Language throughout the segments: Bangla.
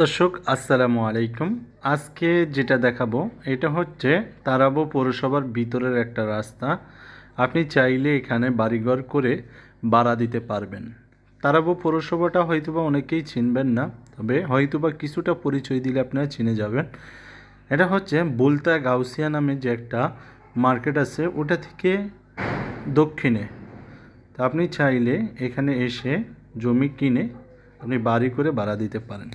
দর্শক, আসসালামু আলাইকুম। আজকে যেটা দেখাবো, এটা হচ্ছে তারাবো পৌরসভার ভিতরের একটা রাস্তা। আপনি চাইলে এখানে বাড়িঘর করে বাড়া দিতে পারবেন। তারাবো পৌরসভাটা হয়তোবা অনেকেই চিনবেন না, তবে হয়তোবা কিছুটা পরিচয় দিলে আপনারা চিনে যাবেন। এটা হচ্ছে বুলতা গাউসিয়া নামে যে একটা মার্কেট আছে, ওটা থেকে দক্ষিণে। তা আপনি চাইলে এখানে এসে জমি কিনে আপনি বাড়ি করে ভাড়া দিতে পারেন।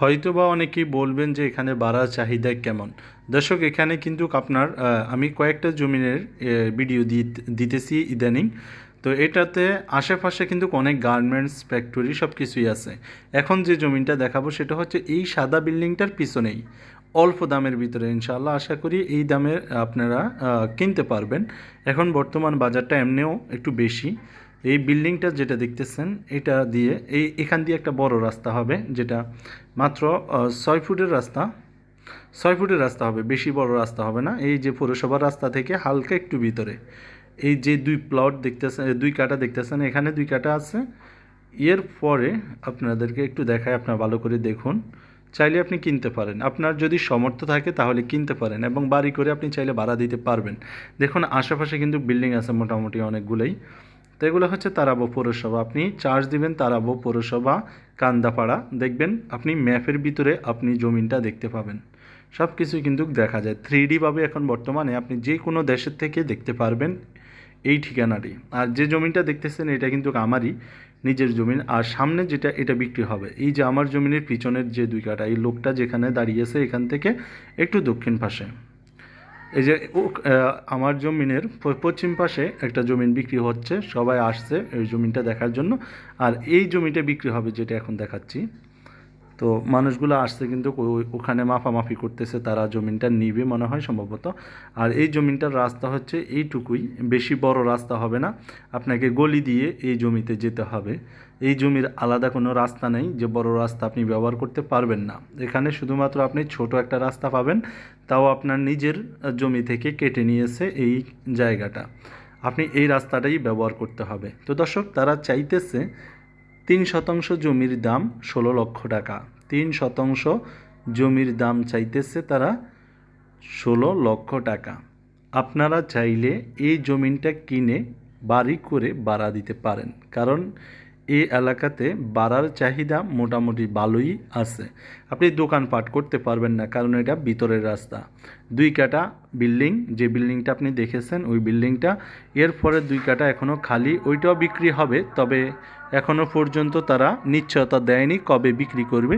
হয়তোবা অনেকেই বলবেন যে এখানে বাড়ার চাহিদা কেমন। দর্শক, এখানে কিন্তু আপনার আমি কয়েকটা জমিনের ভিডিও দিত- দিতেছি ইদানিং। তো এটাতে আশেপাশে কিন্তু অনেক গার্মেন্টস ফ্যাক্টরি সব কিছুই আছে। এখন যে জমিটা দেখাবো সেটা হচ্ছে এই সাদা বিল্ডিংটার পিছনেই। অল্প দামের ভিতরে, ইনশাআল্লাহ আশা করি এই দামে আপনারা কিনতে পারবেন। এখন বর্তমান বাজারটা এমনিও একটু বেশি। এই বিল্ডিংটা যেটা দেখতেছেন, এটা দিয়ে, এই, এখান দিয়ে একটা বড় রাস্তা হবে, যেটা মাত্র ছয় ফুটের রাস্তা। ছয় ফুটের রাস্তা হবে, বেশি বড় রাস্তা হবে না। এই যে পৌরসভার রাস্তা থেকে হালকা একটু ভিতরে। এই যে দুই প্লট দেখতেছেন দুই কাটা দেখতেছেন, এখানে দুই কাটা আছে। এর পরে আপনাদেরকে একটু দেখায় আপনারা ভালো করে দেখুন। চাইলে আপনি কিনতে পারেন। আপনার যদি সমর্থ থাকে তাহলে কিনতে পারেন এবং বাড়ি করে আপনি চাইলে ভাড়া দিতে পারবেন। দেখুন, আশেপাশে কিন্তু বিল্ডিং আছে মোটামুটি অনেকগুলোই। তো এগুলো হচ্ছে তারাবো পৌরসভা। আপনি চার্জ দিবেন তারাবো পৌরসভা, কান্দাপাড়া। দেখবেন আপনি ম্যাপের ভিতরে আপনি জমিনটা দেখতে পাবেন। সব কিছুই কিন্তু দেখা যায়। থ্রি ডিভাবে এখন বর্তমানে আপনি যে কোনো দেশের থেকে দেখতে পারবেন এই ঠিকানাটি। আর যে জমিটা দেখতেছেন এটা কিন্তু আমারই নিজের জমিন। আর সামনে যেটা, এটা বিক্রি হবে। এই যে আমার জমিনের পিছনের যে দুই কাটা এই লোকটা যেখানে দাঁড়িয়েছে এখান থেকে একটু দক্ষিণ পাশে। এই যে আমার জমিনের পশ্চিম পাশে একটা জমিন বিক্রি হচ্ছে, সবাই আসছে এই জমিনটা দেখার জন্য। আর এই জমিটা বিক্রি হবে যেটা এখন দেখাচ্ছি। তো মানুষগুলো আসছে কিন্তু ওখানে মাফামাফি করতেছে, তারা জমিনটা নিবে মনে হয় সম্ভবত। আর এই জমিনটার রাস্তা হচ্ছে এইটুকুই, বেশি বড় রাস্তা হবে না। আপনাকে গলি দিয়ে এই জমিতে যেতে হবে। এই জমির আলাদা কোনো রাস্তা নেই যে বড় রাস্তা আপনি ব্যবহার করতে পারবেন না। এখানে শুধুমাত্র আপনি ছোট একটা রাস্তা পাবেন, তাও আপনার নিজের জমি থেকে কেটে নিয়েছে এই জায়গাটা। আপনি এই রাস্তাটাই ব্যবহার করতে হবে। তো দর্শক, তারা চাইতেছে তিন শতাংশ জমির দাম ষোলো লক্ষ টাকা। তিন শতাংশ জমির দাম চাইতেছে তারা ষোলো লক্ষ টাকা। আপনারা চাইলে এই জমিনটা কিনে বাড়ি করে বাড়া দিতে পারেন। কারণ এই এলাকাতে বাড়ার চাহিদা মোটামুটি ভালোই আছে। আপনি দোকানপাট করতে পারবেন না, কারণ এটা ভিতরের রাস্তা। দুই কাটা বিল্ডিং, যে বিল্ডিংটা আপনি দেখেছেন, ওই বিল্ডিংটা এর পরে দুই কাটা এখনও খালি। ওইটাও বিক্রি হবে, তবে এখনও পর্যন্ত তারা নিশ্চয়তা দেয়নি কবে বিক্রি করবে।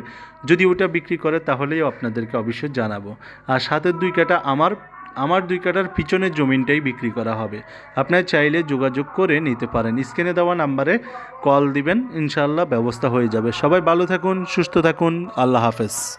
যদি ওটা বিক্রি করে, তাহলেই আপনাদেরকে অবশ্যই জানাব। আর সাতের দুই কাটা আমার আমার দুই কাটার পিছনের জমিনটাই বিক্রি করা হবে। আপনার চাইলে যোগাযোগ করে নিতে পারেন। স্ক্রিনে দেওয়া নাম্বারে কল দিবেন ইনশাল্লাহ ব্যবস্থা হয়ে যাবে। সবাই ভালো থাকুন, সুস্থ থাকুন। আল্লাহ হাফেজ।